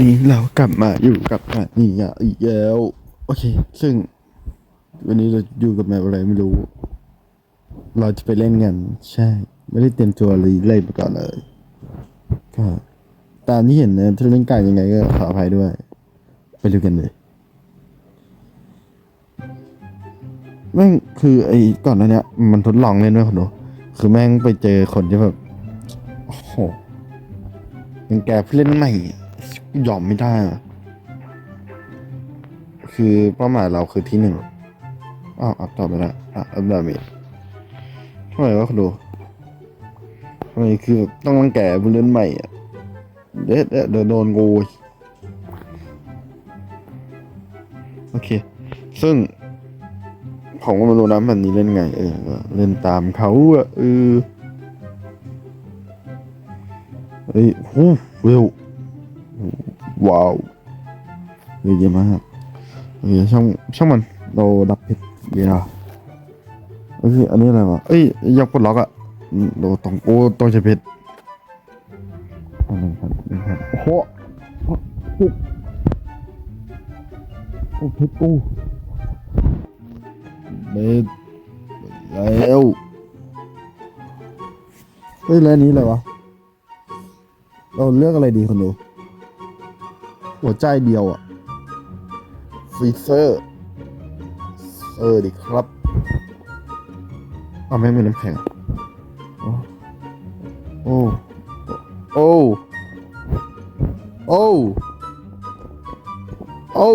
นี้เรากลับมาอยู่กับแมปนี่อะอีกแล้วโอเค ซึ่ง วันนี้เราอยู่กับแมปอะไรไม่รู้ เราจะไปเล่นกันใช่ ไม่ได้เตรียมตัวเลยเล่นมาก่อนเลยก็ตามที่เห็นนะถ้าเล่นการยังไงก็ขออภัยด้วย ไปดูกันเลยแม่งคือไอ้ก่อนหน้าเนี้ยมันทดลองเล่นด้วยคนดูคือแม่งไปเจอคนที่แบบโอ้โหยังแกผู้เล่นใหม่ ยอมไม่ได้อะคือเป้าหมายเราคือที่หนึ่งอ้าวอัพต่อไปละอะอัพดาเมจทำไมวะคนดูทำไมคือต้องรังแกผู้เล่นใหม่อะเด็ดเดี๋ยวโดนกูโอเค ซึ่งผมก็ไม่รู้นะมันนี้เล่นไง เออ เล่นตามเขาอะเออเฮ้ยฮู้เวล ว้าวเยอะแยะมากโอเคช่างช่างมันเราดับเพชรเดี๋ยวโอเคอันนี้อะไรวะเอ้ยยังปลดล็อกอะเราต้องโอ้ต้องใช้เพชรหนึ่งพันหนึ่งพันโอ้โหโอ้โหโอ้เพชรกูเบ็ดแล้วเฮ้ยแล้วนนี้อะไรวะเราเลือกอะไรดีคนดู หัวใจเดียวอะฟรีเซอร์เออดิครับเอาไม่มีน้ำแข็งโอ้โอ้โอ้โอ้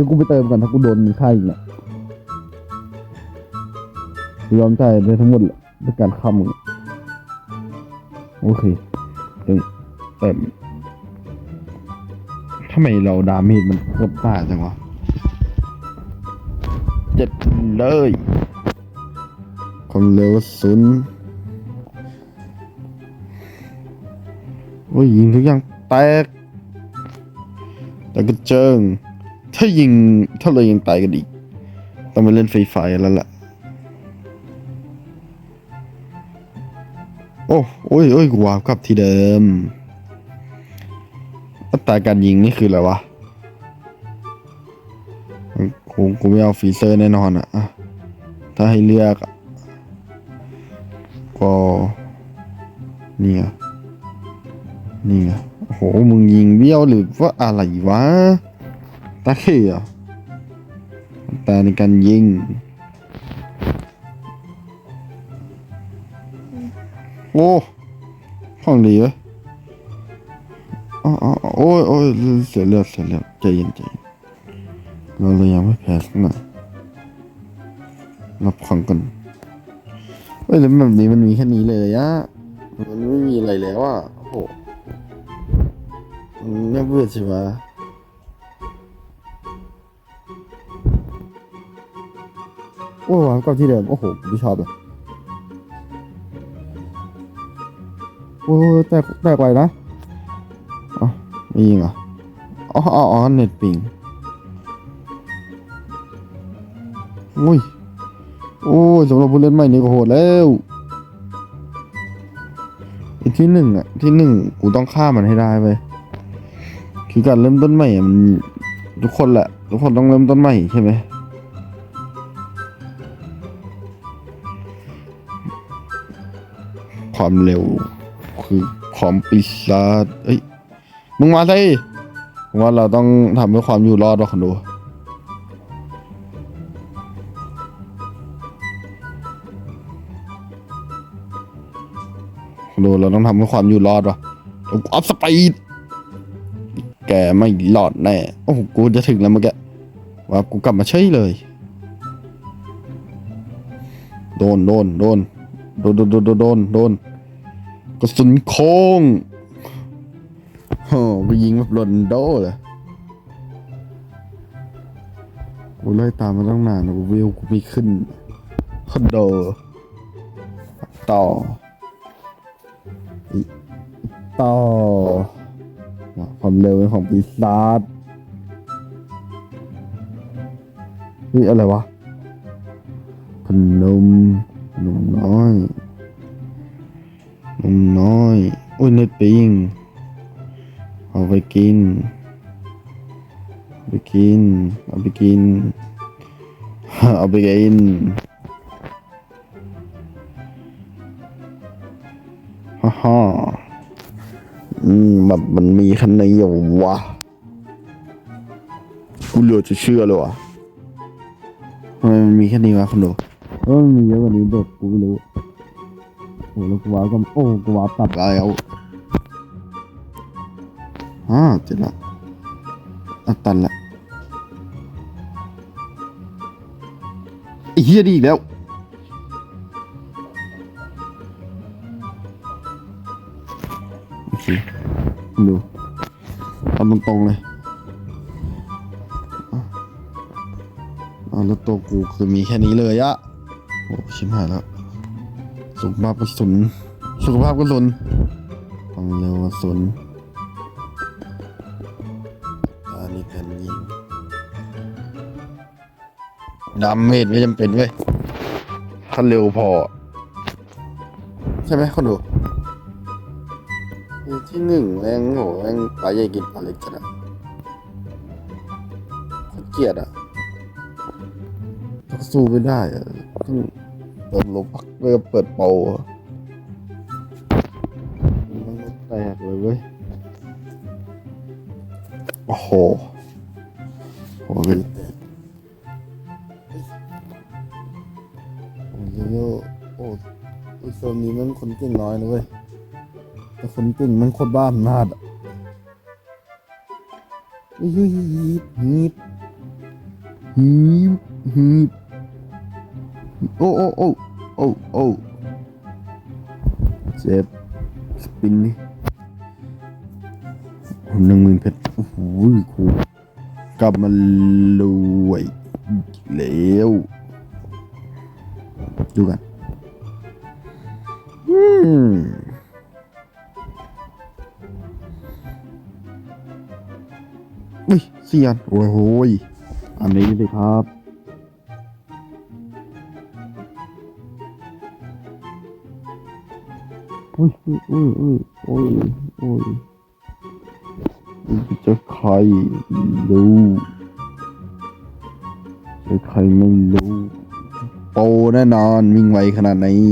ดี๋ยวกูไปเติมก่อนถ้ากูโดนมีค่าอีกเนี่ยยอมใจ่ายไปทั้งหมดแหละด้วยการฆ่ามึงโอเคตึงเติมทำไมเราดาเมจมันเพิ่มตาจังวะเจ็ดเลยความเร็วศูนย์โอ้ยยิงทุกอย่างแตกแต่ก็เจิง ถ้ายิงถ้าเรายังตายกันอีก ต้องไปเล่นไฟไฟแล้วล่ะ โอ้โอ้ยโอ้ยกูวาร์ปกลับที่เดิมอัตราการยิงนี่คืออะไรวะกูกูไม่เอาฟีเซอร์แน่นอนอะถ้าให้เลือกก็นี่ไงนี่ไงโอ้โห มึงยิงเบี้ยวหรือว่าอะไรวะ ตาเขียตาในการยิงโอ้ห้องดีเว้ยอ๋ออ๋อโอ้ยโอ้ยเสียเลือดเสียเลือดใจเย็นใจเย็นเราเลยยังไม่แพ้สักหน่อยรับของกันเฮ้ยแล้วแบบนี้มันมีแค่นี้เลยอะมันไม่มีอะไรแล้วอะโอ้โหมันน่าเบื่อใช่ไหม โอ้วก็ที่เดิม โอ้โหไม่ชอบเลยโอ้ยแตกแตกไวนะอ๋อไม่ยิงเหรออ๋ออ๋ออ๋อเน็ตปิงอุ้ยโอ้ยสำหรับผู้เล่นใหม่นี่ก็โหดแล้วไอ้ที่หนึ่งอะ ที่หนึ่งกูต้องฆ่ามันให้ได้ไปคือการเริ่มต้นใหม่อะมันทุกคนแหละ ทุกคนต้องเริ่มต้นใหม่ใช่ไหม ความเร็ว คือความปีศาจเอ้ยมึงมาสิผมว่าเราต้องทำเพื่อความอยู่รอดว่าคนดูดูเราต้องทำเพื่อความอยู่รอดวะออฟสปีด แกไม่หลอดแน่ โอ้โห กูจะถึงแล้วเมื่อกี้ว่ากูกลับมาเฉยเลย โดน โดน โดน โดน โดน โดน โดน กระสุนโค้งโอ้ไปยิงแบบโรนโดเลยกูไล่ตามมาตั้งนานนะกูวิวกูไม่ขึ้นคอนโดต่อ ต่อ ความเร็วเป็นของปีศาจนี่อะไรวะขนมขนมน้อย นมน้อย อุ้ยเนื้อปิ้งเอาไปกินเอาไปกิน เอาไปกิน เอาไปกินฮ่าฮ่าอืมแบบมันมีคันในอยู่วะกูเหลือจะเชื่อเลยวะทำไมมันมีแค่นี้วะคุณดูเออมันมีเยอะกว่านี้เด็กกูไม่รู้ แล้วกูว้าก็โอ้กูว้าตัดแล้วอ่าเจ็ดละอะตันละเฮียดีอีกแล้วโอเคดูทำตรงๆเลยอะอ่าแล้วตัวกูคือมีแค่นี้เลยอะโอ้ชิมหายแล้ว สุขภาพกระสุนสุขภาพกระสุนความเร็วกระสุนอันนี้แผ่นยิงดาเมจไม่จำเป็นเว้ยถ้าเร็วพอ ใช่ไหมคนดูที่หนึ่งแรงโหแรงปลาใหญ่กินปลาเล็กจัดอะเกลียดอะสู้ไม่ได้อะ เติมลบพักเพื่อเปิดโปรมันแตกเลยเว้ย โอ้โหโหเป็นแตกโอ้โยโย่โอ้โซนนี้มันคนเก่งน้อยนะเว้ย แต่คนเก่งมันโคตรบ้าอำนาจอะฮีบฮีบฮีบฮีบฮีบ โอ้โอ้โอ้โอ้โอ้เจ็บสปินนี่หนึ่งหมื่นเพชรโอ้โหคูกลับมารวยแล้วดูกันอืมอุ้ยเสียนโอ้โหอันนี้เลยครับ อุ้ยอุ้ยอุ้ยอุ้ยอุ้ยจะใครรู้จะใครไม่รู้โปแน่นอนวิ่งไวขนาดนี้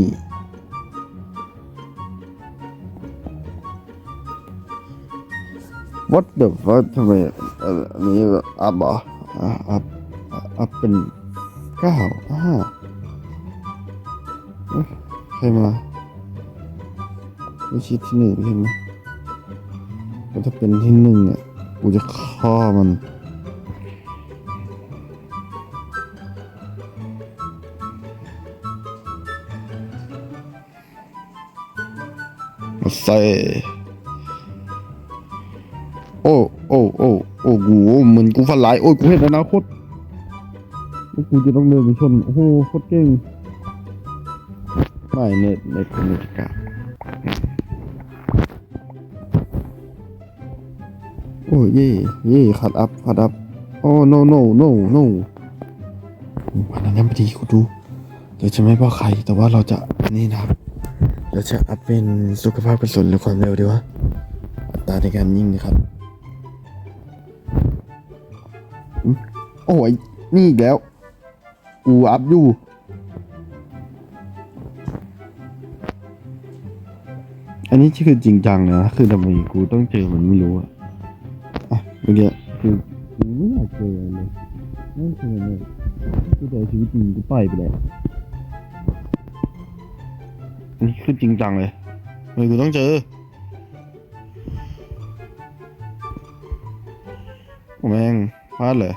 What the fuck ทำไมอันนี้อัพเหรออะอัพอัพเป็นเก้าอ่าเอ๊ะใครมา ไม่ใช่ที่หนึ่งใช่ไหมแล้วถ้าเป็นที่หนึ่งอะกูจะฆ่ามันมาใส่โอ้ โอ้ โอ้ โอ้กูเหมือนกูฝันร้าย โอ้ยกูเห็นอนาคตกูจะต้องเดินไปชน โอ้โหโคตรเก่งไม่เน็ตเน็ตเป็นเน็ตกา โอ้ยเย่เย่ขัดอัพขัดอัพโอ้ no no no no วันนั้นยังไม่ดีกูดู เดี๋ยวจะไม่บอกใคร แต่ว่าเราจะนี่นะครับ เราจะอัพเป็นสุขภาพกระสุนหรือความเร็วดีวะ อัตราในการยิงนะครับ โอ้ยนี่อีกแล้ว กูอัพอยู่อันนี้คือจริงจังเลยนะ คือทำไมกูต้องเจอมันไม่รู้อะ มื่อกี้คือกูไม่อยากเจอเลยไม่เคยเลยกูเจอชีวิตจริงกูไปไปแล้วอันนี้คือจริงจังเลยทำไมกูต้องเจอโอ้แม่งพลาดเลย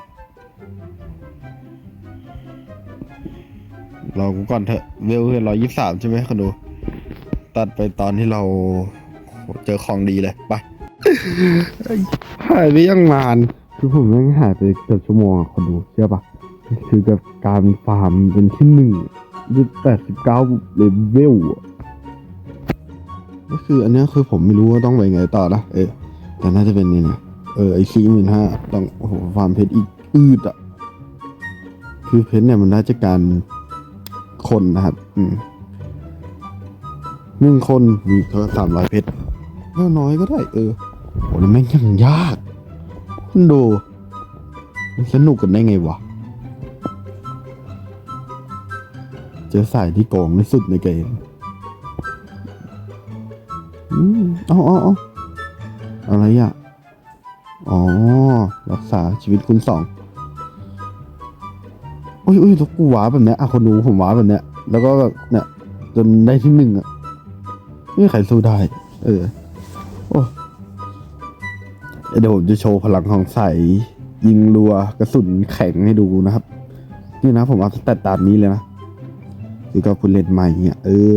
เรากูก่อนเถอะเวลคือร้อยยี่สามใช่ไหมคนดู ตัดไปตอนที่เราเจอของดีเลย ไป หายไปยังนานคือผมแม่งหายไปเกือบชั่วโมงอะคนดูเชื่อปะคือกับการฟาร์มเป็นที่หนึ่งด้วยแปดสิบเก้าเลเวลอะก็คืออันเนี้ยคือผมไม่รู้ว่าต้องไปไงต่อนะเออแต่น่าจะเป็นนี่นะเออไอซีหมื่นห้าต้องโอ้โหฟาร์มเพชรอีกอืดอะคือเพชรเนี่ยมันได้จากการคนนะครับ อืมหนึ่งคนมีเท่าสามร้อยเพชรน้อยก็ได้ เออ โหแม่งยังยากคุณดูมันสนุกกันได้ไงวะ เจอสายที่โกงที่สุดในเกมอืมเอาเอาเอาอะไรอะ อ๋อ รักษาชีวิตคุณสองอุ้ยอุ้ยแล้วกูว้าแบบเนี้ยอะคนดูผมว้าแบบเนี้ย แล้วก็แบบเนี่ยจนได้ที่หนึ่งอะ ไม่มีใครสู้ได้ เออ โอ้ เดี๋ยวผมจะโชว์พลังของใสยิงรัวกระสุนแข็งให้ดูนะครับ นี่นะผมเอาสแตตตามนี้เลยนะคือก็ผู้เล่นใหม่เนี่ยเออ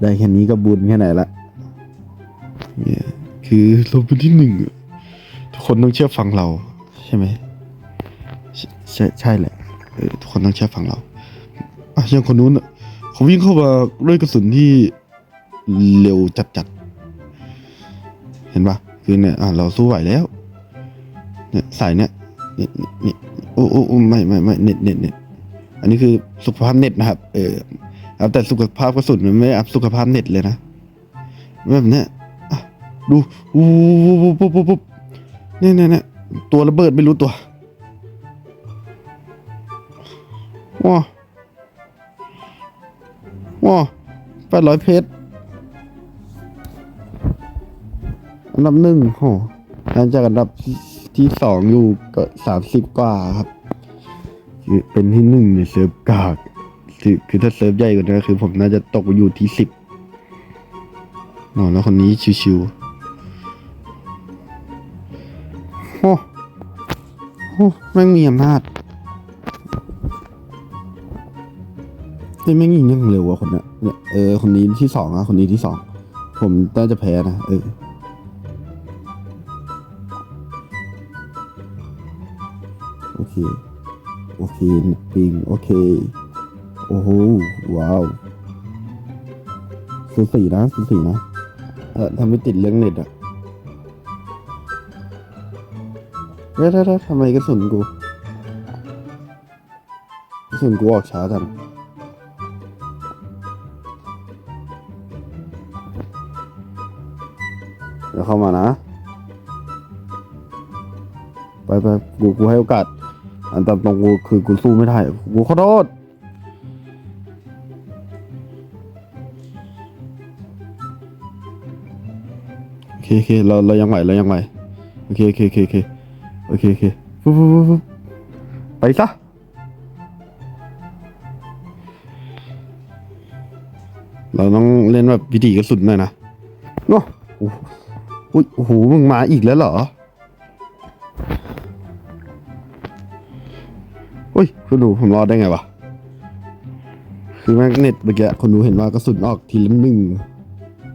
ได้แค่นี้ก็บุญแค่ไหนละเนี่ยคือเราเป็นที่หนึ่งอะทุกคนต้องเชื่อฟังเรา ใช่ไหมใช่ใช่ใช่แหละเออทุกคนต้องเชื่อฟังเราอะอย่างคนนู้นอะเขาวิ่งเข้ามาด้วยกระสุนที่เร็วจัดจัดๆเห็นปะ คือเนี่ยอะเราสู้ไหวแล้วเนี่ยสายเนี่ยเนี่ยเนี่ยโอ้โอ้ไม่ไม่ไม่เน็ตเน็ตเน็ตอันนี้คือสุขภาพเน็ตนะครับเออครับแต่สุขภาพกระสุนมันไม่อัพสุขภาพเน็ตเลยนะแบบเนี้ยดูวูวูวูปุ๊บปุ๊บปุ๊บเนี่ยเนี่ยเนี่ยตัวระเบิดไม่รู้ตัวว้าว้าแปดร้อยเพชร อันดับหนึ่งโหหลังจากอันดับที่สองอยู่ก็สามสิบกว่าครับ เป็นที่หนึ่งในเซิร์ฟกากคือคือถ้าเซิร์ฟใหญ่กว่านี้คือ ผมน่าจะตกไปอยู่ที่สิบนอ๋อแล้วคนนี้ชิวๆโอ้โหแม่งมีอำนาจเฮ้ยแม่งยิงยังเร็วอะคนนี้เนี่ยเออ คนนี้ที่สองอะคนนี้ที่สอง ผมน่าจะแพ้นะ เออ โอเคโอเคปิงโอเค โอ้โห ว้าวสูสีนะสูสีนะ เออทำไม่ติดเรื่องเน็ตอะเดี๋ยวเดี๋ยวเดี๋ยวทำไมกระสุนกูกระสุนกูออกช้าจังเดี๋ยวเข้ามานะ ไปไปกูกูให้โอกาส อันตามตรงกูคือกูสู้ไม่ได้กูขอโทษโอเคโอเคเราเรายังไหวเรายังไหวโอเคโอเคโอเคโอเคโอเคโอเคปุ๊บปุ๊บปุ๊บไปซะเราต้องเล่นแบบวิธีกระสุนหน่อยนะเนาะโอ้โหมึงมาอีกแล้วเหรอ อุ้ยคุณดูผมรอดได้ไงวะคือแม่งเน็ตเมื่อกี้คนดูเห็นว่ากระสุนออกทีละหนึ่ง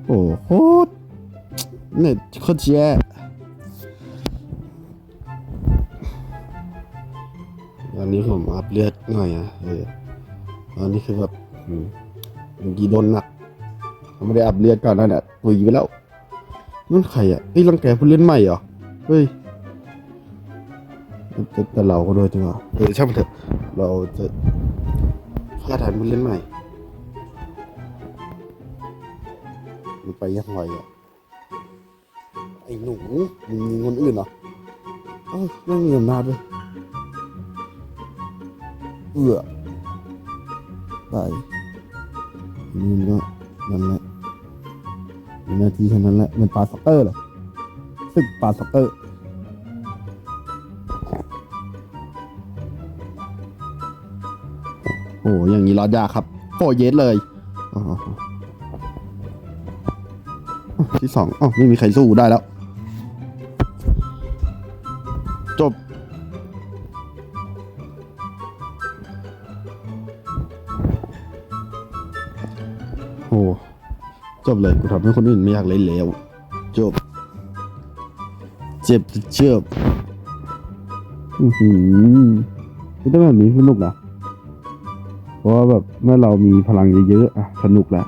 โอ้โหเน็ตโคตรแย่อันนี้ผมอัพเลือดหน่อยอะเอออันนี้คือแบบเมื่อกี้โดนหนักผมไม่ได้อัพเลือดก่อนนั่นแหละตุยไปแล้วนั่นใครอะเฮ้ยรังแกผู้เล่นใหม่เหรอเฮ้ย แต่แต่เราก็โดนจังหวะเออช่างมันเถอะเราจะฆ่าทานผู้เล่นใหม่มันไปยังไงอะไอ้หนูมึงยิงคนอื่นเหรอเอ้ยไม่มีอำนาจด้วยเอื้อตายนี่มันก็นั่นแหละมีหน้าที่แค่นั้นแหละเป็นปาซ็อกเกอร์เหรอศึกปาซ็อกเกอร์ โอ้โหอย่างนี้รอดยากครับโฟเยสเลยอ๋อที่สองอ๋อไม่มีใครสู้ได้แล้ว จบ โอ้จบเลยกูทำให้คนอื่นไม่อยากเล่นแล้ว จบ เจ็บเจ็บอือหือไม่ต้องแบบนี้สนุกนะ เพราะว่าแบบเมื่อเรามีพลังเยอะๆอะสนุกแหละ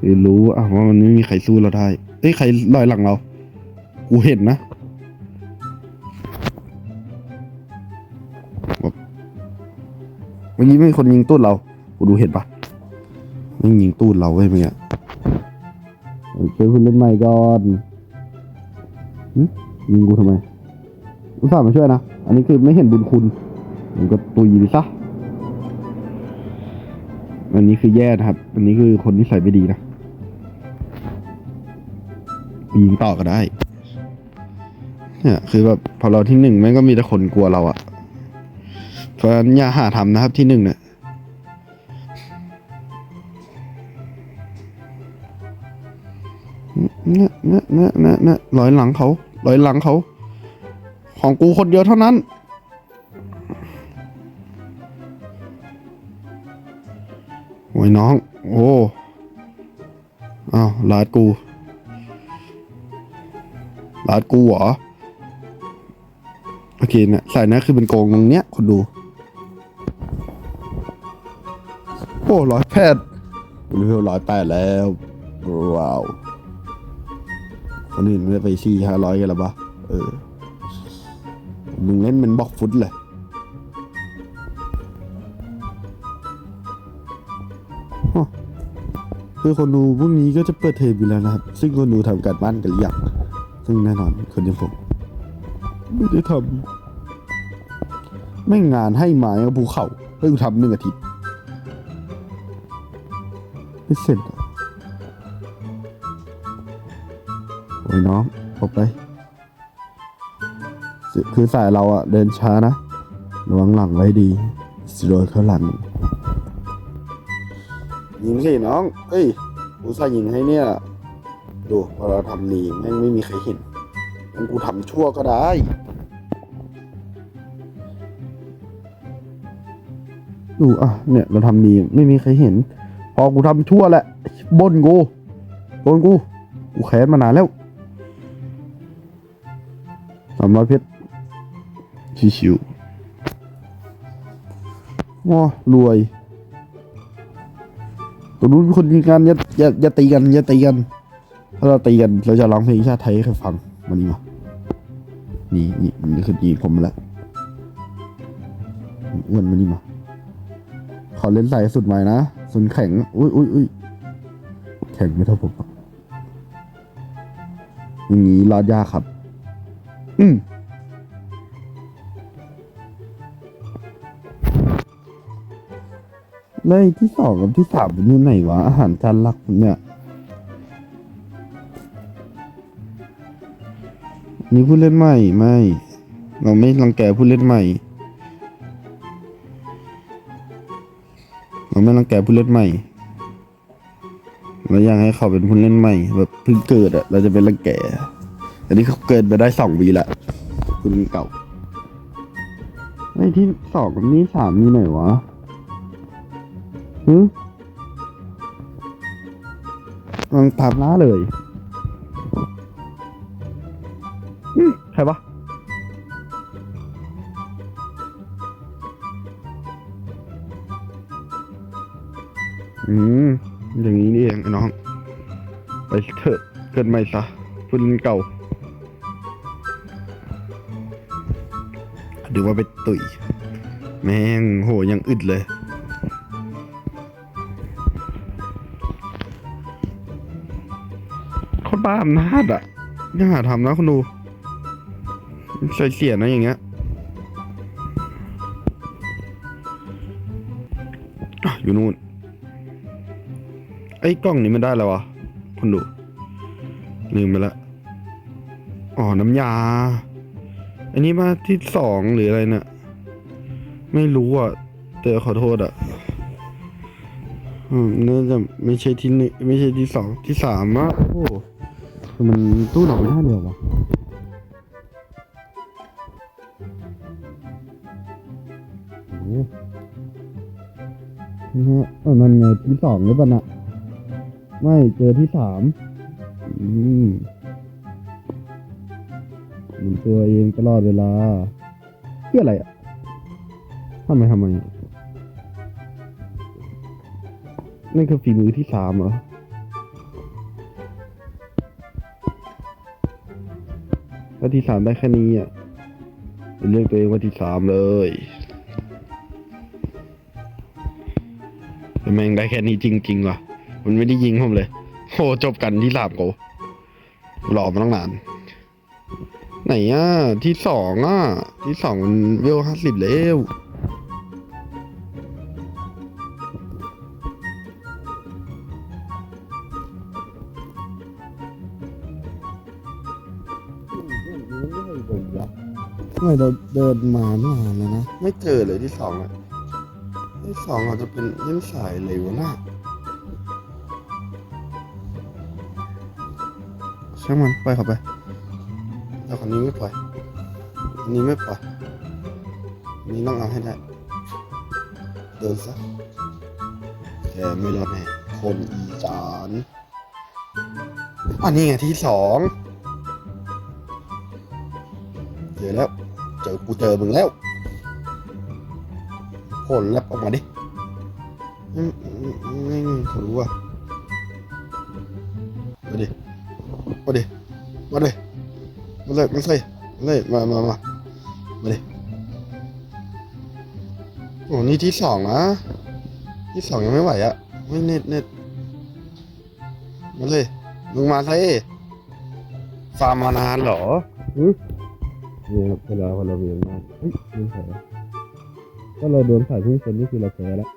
คือรู้อะว่ามันไม่มีใครสู้เราได้เอ้ยใครลอยหลังเรา กูเห็นนะแบบเมื่อกี้ไม่มีคนยิงตูดเรา กูดูเห็นปะไม่ยิงตูดเราเว้ยเมื่อกี้ช่วยคุณเล่นใหม่ก่อนยิงกูทำไมอุตส่าห์มาช่วยนะ อันนี้คือไม่เห็นบุญคุณ มันก็ตุยไปซะ อันนี้คือแย่นะครับ อันนี้คือคนที่ใส่ไม่ดีนะยิงต่อก็ได้ เนี่ย คือแบบพอเราที่หนึ่งแม่งก็มีแต่คนกลัวเราอะเพราะฉะนั้นอย่าหาทำนะครับที่หนึ่งเนี่ยเนี่ยเนี่ยเนี่ยเนี่ยเนี่ยร้อยหลังเขาร้อยหลังเขา ของกูคนเดียวเท่านั้น น้อง โอ้อ้าวลาดกูลาดกูเหรอ โอเคเนี่ยสายนี้คือเป็นโกงตรงเนี้ยคนดู โอ้ร้อยแปดเลเวร้อยแปดแล้วว้าวคนอื่นไม่ได้ไปสี่ห้าร้อยกันหรอปะเออมึงเล่นเป็นบล็อกฟุตเลย คือคนดูพรุ่งนี้ก็จะเปิดเทอมอยู่แล้วนะครับ ซึ่งคนดูทำการบ้านกันหรือยังซึ่งแน่นอนคนอย่างผมไม่ได้ทำไม่งานให้ไม้กับภูเขาให้กูทำหนึ่งอาทิตย์ไม่เสร็จโอ้ยน้องออกไป คือสายเราอะเดินช้านะระวังหลังไว้ดีสิโดนเขาหลัง ยิงสิน้อง เอ้ยกูใส่ยิงให้เนี่ย ดูพอเราทำนีแม่งไม่มีใครเห็นงั้นกูทำชั่วก็ได้ ดูอะเนี่ยเราทำนีไม่มีใครเห็น พอกูทำชั่วแหละบนกูบนกู กูแค้นมานานแล้วสามร้อยเพชรชิวๆว้ารวย ตรงนู้นมีคนยิงกันอย่าอย่าอย่าตีกันอย่าตีกันถ้าเราตีกันเราจะร้องเพลงชาติไทยให้ใครฟังมานี่มานี่นี่นี่คือยิงผมมาแล้วอ้วนมานี่มาขอเล่นสายสุดใหม่นะสุนแข็งอุ้ยอุ้ยอุ้ยแข็งไม่เท่าผมอกอย่างนี้รอดยากครับ อืม แล้วไอ้ที่สองกับที่สามเป็นอยู่ไหนวะ อาหารจานหลักเนี่ย นี่ผู้เล่นใหม่ไม่ เราไม่รังแกผู้เล่นใหม่ เราไม่รังแกผู้เล่นใหม่เราอยากให้เขาเป็นผู้เล่นใหม่ แบบเพิ่งเกิดอะเราจะเป็นรังแกแต่นี่เขาเกิดไปได้สองวีละคุณเก่าไอ้ที่สองกับนี่สามมีไหนวะ ฮึลองตามล้าเลยใครวะอืม อย่างนี้นี่เองไอ้น้อง ไปเถิดเกิดใหม่ซะพุ่นเก่าดูว่าไปตุย แม่งโหยังอึดเลย บ้าอำนาจอะยังหาทำนะคุณดูใส่เสียนะอย่างเงี้ยอยู่นู่น ไอ้กล้องนี้มันได้แล้ววะคุณดูลืมไปละอ๋อ น้ำยา อันนี้มาที่สองหรืออะไรเนี่ยไม่รู้อะแต่ขอโทษอะอืมน่าจะไม่ใช่ที่หนึ่งไม่ใช่ที่สองที่สามอะโอ้ มันตู้หนักไปห้เดียววะโอ้นี่ฮะเออนั่นไงที่สองหรือเปล่าน่ะไม่เจอที่สามอืมหมุนตัวเองตลอดเวลาเพื่ออะไรอะทำไมทำไมนั่นคือฝีมือที่สามเหรอ วันที่สามได้แค่นี้อะเลือกตัวเองว่าที่สามเลยแต่แม่งได้แค่นี้จริงๆว่ะ มันไม่ได้ยิงผมเลยโหจบกันที่สามกูหลอมาตั้งนาน ไหนอะ ที่สองอะ ที่สองมันเวลห้าสิบแล้ว ไมเราเดินมานานแล้วนะ ไม่เจอเลยที่สองอะที่สองอาจจะเป็นเล่นสายเลยวะน่ะช่างมันไปเข้าไปแต่คนนี้ไม่ปล่อยคนนี้ไม่ปล่อยคนนี้ต้องเอาให้ได้เดินซะแกไม่รอดแน่คนอีจานอันนี้ไงที่สองเจอแล้ว อกูเจอมึงแล้วผลแลบออกมาดิไม่ไม่ไม่รู้อะมาดิ มาดิ มาดิ มาเลยมาเลยมาเลยมามามามาดิ โอ้นี่ที่สองนะ ที่สองยังไม่ไหวอะไม่เน็ตเน็ตมาเลย มึงมาเลยฟาร์มมานานเหรอ นี่ครับเวลาพอเราเวียนมาเฮ้ยไม่ใช่ถ้าเราโดนสายพุ่งชนนี่คือเราแพ้แล้ว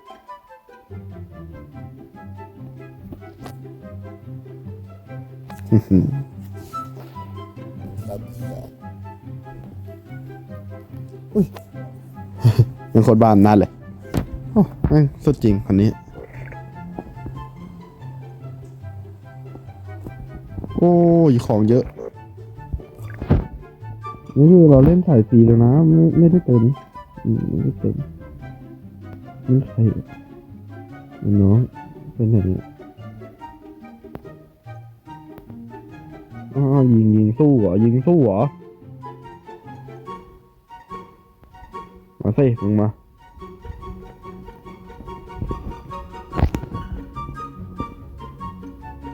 อุ้ยเป็นคนบ้านนั่นเลยโอ้แม่งสุดจริงคนนี้ โอ้ยของเยอะ นี่คือเราเล่นสายฟรีแล้วนะ ไม่ไม่ได้เติมไม่ได้เติมนี่ใครน้องเป็นไหนเนี่ยอ๋อยิงยิงสู้เหรอยิงสู้เหรอมาสิมึงมา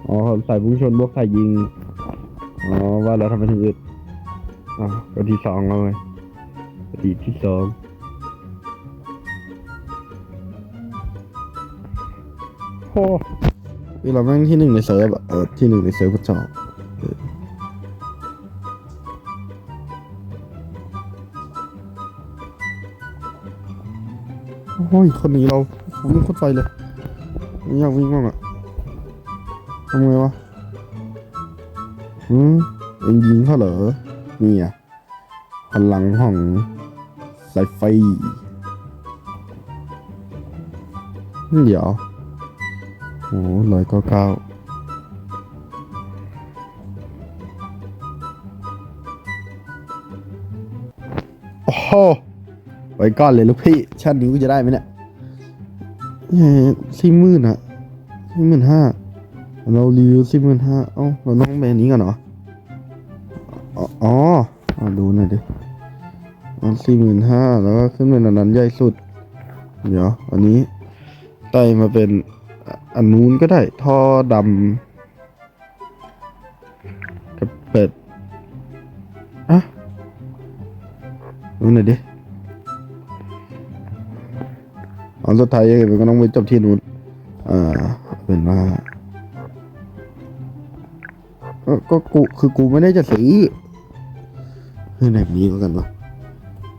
อ๋อใสายพุ่งชนบวกสายยิง อ๋อ ว่าเราทำไปถึงอึด อะก็ที่สองแล้วไงก็ดีที่สองโอ้คือเราแม่งที่หนึ่งในเซิร์ฟอะเออที่หนึ่งในเซิร์ฟกระจอกเออโอ้ย คนนี้เราวิ่งโคตรไฟเลยไม่อยากวิ่งมากอะทำไงวะอืมเอ็งยิงเขาเหรอ นี่อะพลังของสายไฟ เดี๋ยว โอ้ร้อยเก้าเก้าโอ้โหไว้ก้อนเลยลูกพี่ ชาตินี้กูจะได้ไหมเนี่ยสี่หมื่นอะสี่หมื่นห้าเรารีวิวสี่หมื่นห้าเอ้า เราต้องแบนนี้ก่อนเหรอ อ๋ออดูหน่อยดิอันสี่หมื่นห้าแล้วก็ขึ้นเป็นอันนั้นใหญ่สุด เดี๋ยว อันนี้ไต่มาเป็นอันนู้นก็ได้ ท่อดำกับเป็ดอะดูหน่อยดิอันสุดท้ายยังไงมันก็ต้องไปจบที่นู้นอ่าเป็นว่าก็ก็กูคือกูไม่ได้จะซื้อ คือแบบนี้ก็กันวะ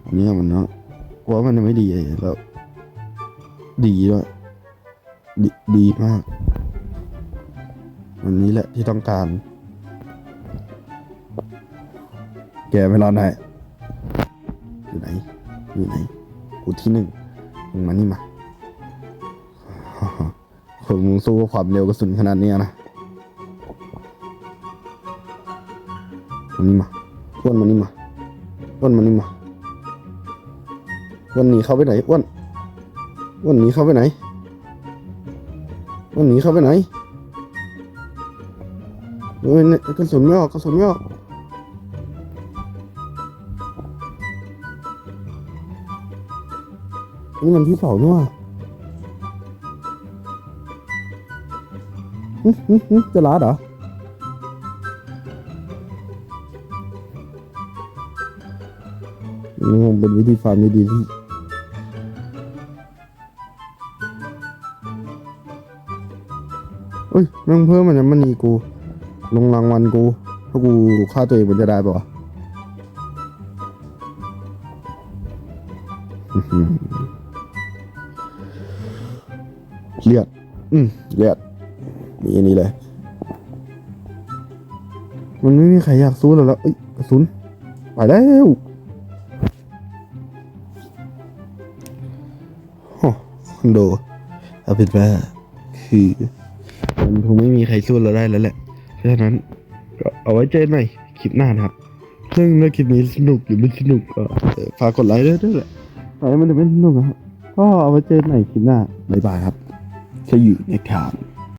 อันนี้มันเนาะกลัวมันไม่ดีเลยแล้ว ดีด้วยดีดีมาก วันนี้แหละที่ต้องการ แกไม่รอดได้อยู่ไหน อยู่ไหน กูที่หนึ่งมึงมานี่มาคนมึงสู้ความเร็วกระสุนขนาดนี้นะมานี่มาอ้วนมานี่มา อ้วนมานี่มาอ้วนหนีเข้าไปไหนอ้วนอ้วนหนีเข้าไปไหนอ้วนหนีเข้าไปไหนเฮ้ยกระสุนไม่ออกกระสุนไม่ออกนี่มันที่สองนี่หว่าจะลาดเหรอ เป็นวิธีฟาร์มที่ดีที่เอ้ยแม่งเพิ่มมันนะมันนีกู ลงรางวัลกูถ้ากูฆ่าตัวเองมันจะได้ปะวะเลือด อืมเลือด มีอันนี้เลย มันไม่มีใครอยากสู้แล้วแล้วเอ้ยกระสุน ไปแล้ว โด เอาเป็นว่าคือมันคงไม่มีใครสู้เราได้แล้วแหละ เพราะฉะนั้นก็เอาไว้เจอหนใหม่คลิปหน้านะครับ ซึ่งถ้าคลิปนี้สนุกหรือไม่สนุกก็ฝากกดไลค์ด้วยด้วยแหละแต่มันจะไม่สนุกนะครับก็เอาไว้เจอหนใหม่คลิปหน้าบ๊ายบายครับจะอยู่ในทาง